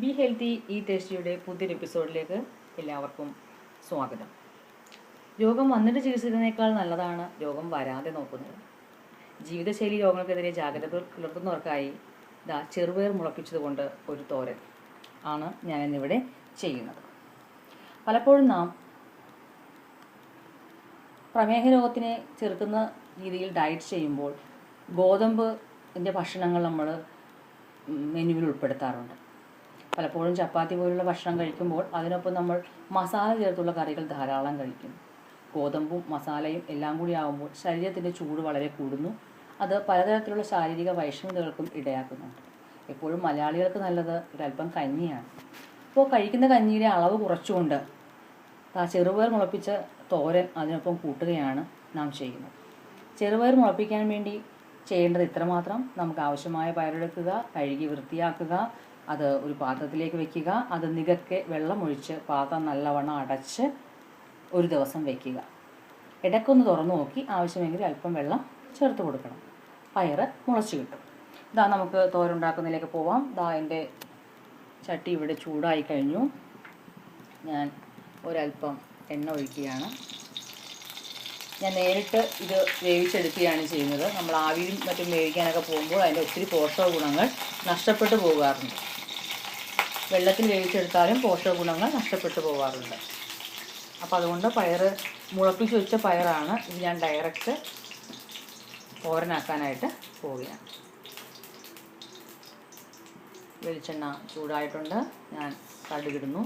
Be healthy ഈ ടേസ്റ്റിയുടെ പുതിയൊരു എപ്പിസോഡിലേക്ക് എല്ലാവർക്കും സ്വാഗതം. രോഗം വന്നിട്ട് ചികിത്സിക്കുന്നതിനേക്കാൾ നല്ലതാണ് രോഗം വരാതെ നോക്കുന്നത്. ജീവിതശൈലി രോഗങ്ങൾക്കെതിരെ ജാഗ്രത പുലർത്തുന്നവർക്കായി ഇതാ ചെറുപയർ മുളപ്പിച്ചതുകൊണ്ട് ഒരു തോരൻ ആണ് ഞാൻ ഇന്നിവിടെ ചെയ്യുന്നത്. പലപ്പോഴും നാം പ്രമേഹ രോഗത്തിനെ ചെറുക്കുന്ന രീതിയിൽ ഡയറ്റ് ചെയ്യുമ്പോൾ ഗോതമ്പിന്റെ ഭക്ഷണങ്ങൾ നമ്മൾ മെനുവിൽ ഉൾപ്പെടുത്താറുണ്ട്. പലപ്പോഴും ചപ്പാത്തി പോലുള്ള ഭക്ഷണം കഴിക്കുമ്പോൾ അതിനൊപ്പം നമ്മൾ മസാല ചേർത്തുള്ള കറികൾ ധാരാളം കഴിക്കും. ഗോതമ്പും മസാലയും എല്ലാം കൂടി ആകുമ്പോൾ ശരീരത്തിന്റെ ചൂട് വളരെ കൂടുന്നു. അത് പലതരത്തിലുള്ള ശാരീരിക വൈഷമ്യതകൾക്കും ഇടയാക്കുന്നുണ്ട് എപ്പോഴും മലയാളികൾക്ക് നല്ലത് ഒരല്പം കഞ്ഞിയാണ്. ഇപ്പോൾ കഴിക്കുന്ന കഞ്ഞിയുടെ അളവ് കുറച്ചുകൊണ്ട് ചെറുപയർ മുളപ്പിച്ച തോരൻ അതിനൊപ്പം കൂട്ടുകയാണ് നാം ചെയ്യുന്നത്. ചെറുപയർ മുളപ്പിക്കാൻ വേണ്ടി ചെയ്യേണ്ടത് ഇത്രമാത്രം. നമുക്ക് ആവശ്യമായ പയറെടുക്കുക കഴുകി വൃത്തിയാക്കുക അത് ഒരു പാത്രത്തിലേക്ക് വെക്കുക. അത് നികക്കെ വെള്ളമൊഴിച്ച് പാത്രം നല്ലവണ്ണം അടച്ച് ഒരു ദിവസം വെക്കുക. ഇടയ്ക്കൊന്ന് തുറന്നു നോക്കി ആവശ്യമെങ്കിൽ അല്പം വെള്ളം ചേർത്ത് കൊടുക്കണം. പയർ മുളച്ച് കിട്ടും. ഇതാ നമുക്ക് തോരുണ്ടാക്കുന്നതിലേക്ക് പോവാം. ഇതാ എന്റെ ചട്ടി ഇവിടെ ചൂടായി കഴിഞ്ഞു. ഞാൻ ഒരല്പം എണ്ണ ഒഴിക്കുകയാണ്. ഞാൻ നേരിട്ട് ഇത് വേവിച്ചെടുക്കുകയാണ് ചെയ്യുന്നത്. നമ്മൾ ആവിയും മറ്റും വേവിക്കാനൊക്കെ പോകുമ്പോൾ അതിന്റെ ഒത്തിരി പോഷക ഗുണങ്ങൾ നഷ്ടപ്പെട്ടു പോകാറുണ്ട് വെള്ളത്തിൽ വേവിച്ചെടുത്താലും പോഷക ഗുണങ്ങൾ നഷ്ടപ്പെട്ടു പോകാറുണ്ട് അപ്പോൾ അതുകൊണ്ട് പയർ മുളപ്പിച്ച് വെച്ച പയറാണ് ഇത് ഞാൻ ഡയറക്റ്റ് ഓരനാക്കാനായിട്ട് പോവുകയാണ്. വെളിച്ചെണ്ണ ചൂടായിട്ടുണ്ട്. ഞാൻ കടുകിടുന്നു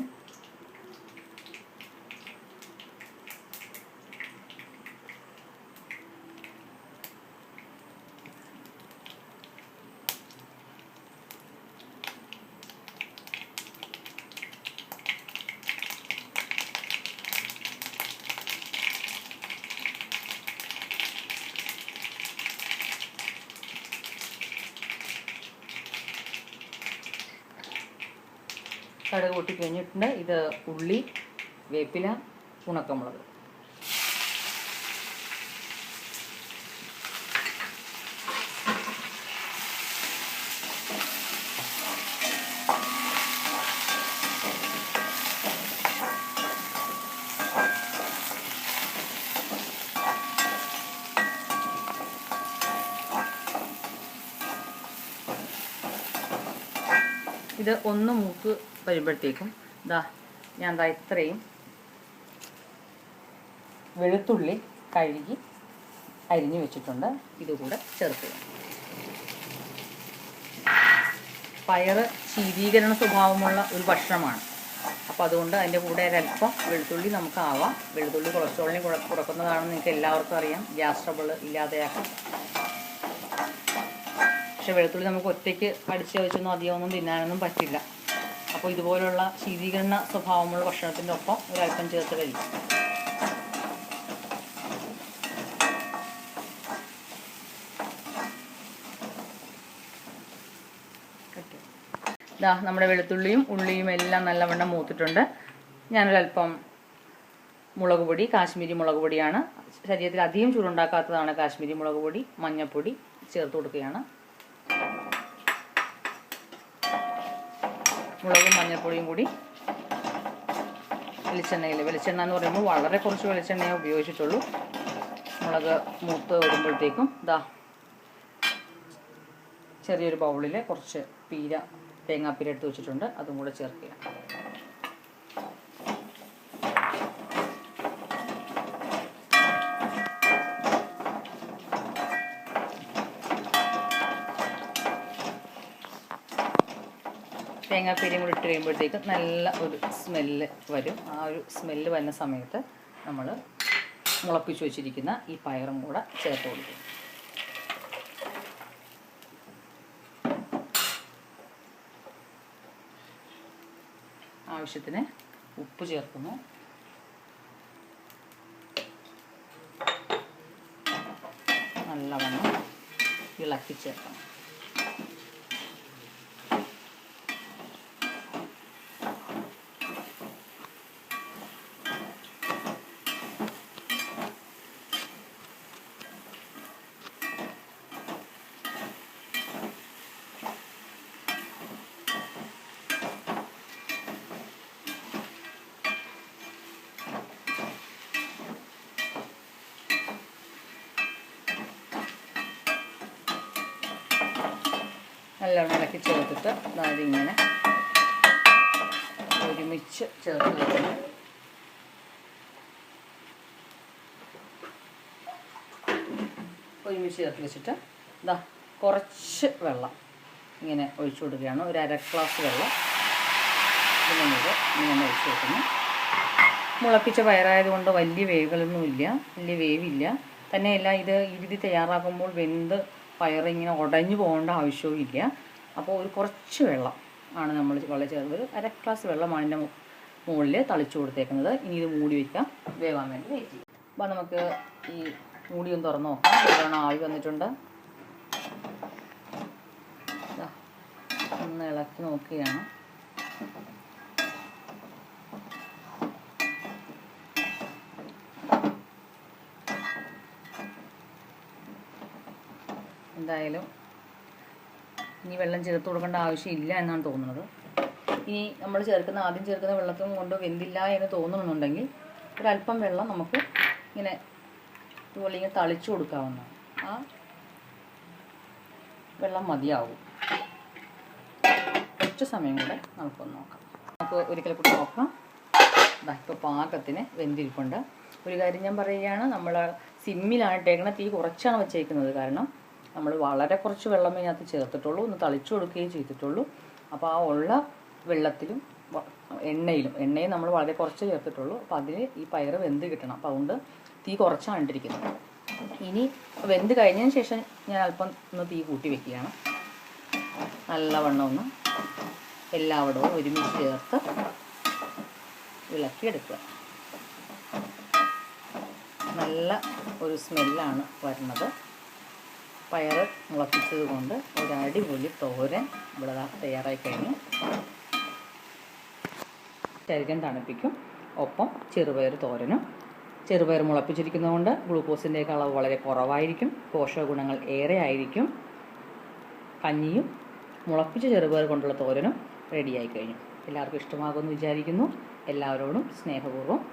കടുക് പൊട്ടി കഴിഞ്ഞിട്ടുണ്ട്. ഇത് ഉള്ളി വേപ്പില ഉണക്കമുളക്. ഇത് ഒന്ന് മൂക്ക് വരുമ്പോഴത്തേക്കും ഇതാ ഞാൻ ദാ ഇത്രയും വെളുത്തുള്ളി കഴുകി അരിഞ്ഞു വെച്ചിട്ടുണ്ട്. ഇതുകൂടെ ചേർക്കുക പയറ് ശീതീകരണ സ്വഭാവമുള്ള ഒരു ഭക്ഷണമാണ്. അപ്പോൾ അതുകൊണ്ട് അതിന്റെ കൂടെ ഒരല്പം വെളുത്തുള്ളി നമുക്ക് ആവാം വെളുത്തുള്ളി കൊളസ്ട്രോളിനെ കുറ കുറക്കുന്നതാണെന്ന് നിങ്ങൾക്ക് എല്ലാവർക്കും അറിയാം. ഗ്യാസ് ട്രബിൾ ഇല്ലാതെയാക്കാം. പക്ഷെ വെളുത്തുള്ളി നമുക്ക് ഒറ്റയ്ക്ക് അടിച്ച് വെച്ചൊന്നും അധികമൊന്നും തിന്നാനൊന്നും പറ്റില്ല. അപ്പോൾ ഇതുപോലുള്ള ശീതീകരണ സ്വഭാവമുള്ള ഭക്ഷണത്തിന്റെ ഒപ്പം ഒരല്പം ചേർത്ത് കഴിക്കും. ഇതാ നമ്മുടെ വെളുത്തുള്ളിയും ഉള്ളിയും എല്ലാം നല്ലവണ്ണം മൂത്തിട്ടുണ്ട്. ഞാനൊരല്പം മുളക് പൊടി കാശ്മീരി മുളക് പൊടിയാണ്. ശരീരത്തിൽ അധികം ചൂടുണ്ടാക്കാത്തതാണ് കാശ്മീരി മുളക് പൊടി മഞ്ഞൾപ്പൊടി ചേർത്ത് കൊടുക്കുകയാണ്. മുളകും മഞ്ഞൾപ്പൊടിയും കൂടി വെളിച്ചെണ്ണയിൽ വെളിച്ചെണ്ണ എന്ന് പറയുമ്പോൾ വളരെ കുറച്ച് വെളിച്ചെണ്ണയെ ഉപയോഗിച്ചിട്ടുള്ളൂ. മുളക് മൂത്ത് വരുമ്പോഴത്തേക്കും ഇതാ ചെറിയൊരു ബൗളിൽ കുറച്ച് പീര തേങ്ങാപ്പീര എടുത്ത് വെച്ചിട്ടുണ്ട്. അതും കൂടെ ചേർക്കുക. തേങ്ങാപ്പീരയും കൂടി ഇട്ട് കഴിയുമ്പോഴത്തേക്ക് നല്ല ഒരു സ്മെല്ല് വരും. ആ ഒരു സ്മെല്ല് വരുന്ന സമയത്ത് നമ്മൾ മുളപ്പിച്ച് വെച്ചിരിക്കുന്ന ഈ പയറും കൂടെ ചേർത്ത് കൊടുക്കും. ആവശ്യത്തിന് ഉപ്പ് ചേർക്കുന്നു. നല്ലവണ്ണം ഇളക്കി ചേർക്കണം. നല്ലോണം ഇളക്കി ചേർത്തിട്ട് അതായത് ഇങ്ങനെ ഒരുമിച്ച് ചേർത്ത് വെക്കണം. ഒരുമിച്ച് ചേർത്ത് വെച്ചിട്ട് ഇതാ കുറച്ച് വെള്ളം ഇങ്ങനെ ഒഴിച്ചു കൊടുക്കുകയാണ്. ഒരു അര ഗ്ലാസ് വെള്ളം ഇതിനൊന്നിത് ഇങ്ങനെ ഒഴിച്ചു കൊടുക്കുന്നു. മുളപ്പിച്ച പയറായതുകൊണ്ട് വലിയ വേവുകളൊന്നുമില്ല വലിയ വേവില്ല. തന്നെയല്ല ഇത് ഇരുതി തയ്യാറാക്കുമ്പോൾ വെന്ത് പയറിങ്ങനെ ഉടഞ്ഞു പോകേണ്ട ആവശ്യവും ഇല്ല. അപ്പോൾ ഒരു കുറച്ച് വെള്ളം ആണ് നമ്മൾ വളരെ ചേർത്ത് ഒരു അര ഗ്ലാസ് വെള്ളമാണ് എന്റെ മുകളിൽ തളിച്ചു കൊടുത്തേക്കുന്നത്. ഇനി ഇത് മൂടി വയ്ക്കാം വേവാൻ വേണ്ടി വെയിറ്റ് ചെയ്യും. അപ്പോൾ നമുക്ക് ഈ മൂടി ഒന്ന് തുറന്ന് നോക്കാം. ആവി വന്നിട്ടുണ്ട്. ഒന്ന് ഇളക്കി നോക്കുകയാണ്. എന്തായാലും ഇനി വെള്ളം ചേർത്ത് കൊടുക്കേണ്ട ആവശ്യമില്ല എന്നാണ് തോന്നുന്നത്. ഇനി നമ്മൾ ചേർക്കുന്ന ആദ്യം ചേർക്കുന്ന വെള്ളത്തും കൊണ്ട് വെന്തില്ല എന്ന് തോന്നുന്നുണ്ടെങ്കിൽ ഒരല്പം വെള്ളം നമുക്ക് ഇങ്ങനെ ഇതുപോലെ ഇങ്ങനെ തളിച്ചു കൊടുക്കാവുന്നതാണ് ആ വെള്ളം മതിയാവും. കുറച്ച് സമയം കൂടെ നമുക്കൊന്ന് നോക്കാം. നമുക്ക് ഒരിക്കൽ കൂടി നോക്കാം. ഇപ്പോൾ പാകത്തിന് വെന്തിരിപ്പുണ്ട്. ഒരു കാര്യം ഞാൻ പറയുകയാണ് നമ്മൾ സിമ്മിലാണ് ഇട്ടേക്കണ തീ കുറച്ചാണ് വെച്ചേക്കുന്നത് കാരണം നമ്മൾ വളരെ കുറച്ച് വെള്ളം ഇതിനകത്ത് ചേർത്തിട്ടുള്ളൂ ഒന്ന് തളിച്ചു കൊടുക്കുകയും ചെയ്തിട്ടുള്ളൂ. അപ്പോൾ ആ ഉള്ള വെള്ളത്തിലും എണ്ണയിലും എണ്ണയും നമ്മൾ വളരെ കുറച്ച് ചേർത്തിട്ടുള്ളൂ. അപ്പോൾ അതിൽ ഈ പയർ വെന്ത് കിട്ടണം. അപ്പോൾ അതുകൊണ്ട് തീ കുറച്ചാണ് ഇട്ടിരിക്കുന്നത് ഇനി വെന്ത് കഴിഞ്ഞതിന് ശേഷം ഞാൻ അല്പം ഒന്ന് തീ കൂട്ടി വെക്കുകയാണ്. നല്ലവണ്ണം ഒന്ന് എല്ലാവിടവും ഒരുമിച്ച് ചേർത്ത് ഇളക്കിയെടുക്കുക. നല്ല ഒരു സ്മെല്ലാണ് വരുന്നത്. പയറ് മുളപ്പിച്ചത് കൊണ്ട് ഒരു അടിപൊളി തോരൻ ഇവിടെ തയ്യാറായി കഴിഞ്ഞു. ശരീരം തണുപ്പിക്കും. ഒപ്പം ചെറുപയർ തോരനും. ചെറുപയർ മുളപ്പിച്ചിരിക്കുന്നതുകൊണ്ട് ഗ്ലൂക്കോസിന്റെയൊക്കെ അളവ് വളരെ കുറവായിരിക്കും. പോഷകഗുണങ്ങൾ ഏറെ ആയിരിക്കും. കഞ്ഞിയും മുളപ്പിച്ച ചെറുപയർ കൊണ്ടുള്ള തോരനും റെഡിയായി കഴിഞ്ഞു. എല്ലാവർക്കും ഇഷ്ടമാകുമെന്ന് വിചാരിക്കുന്നു. എല്ലാവരോടും സ്നേഹപൂർവം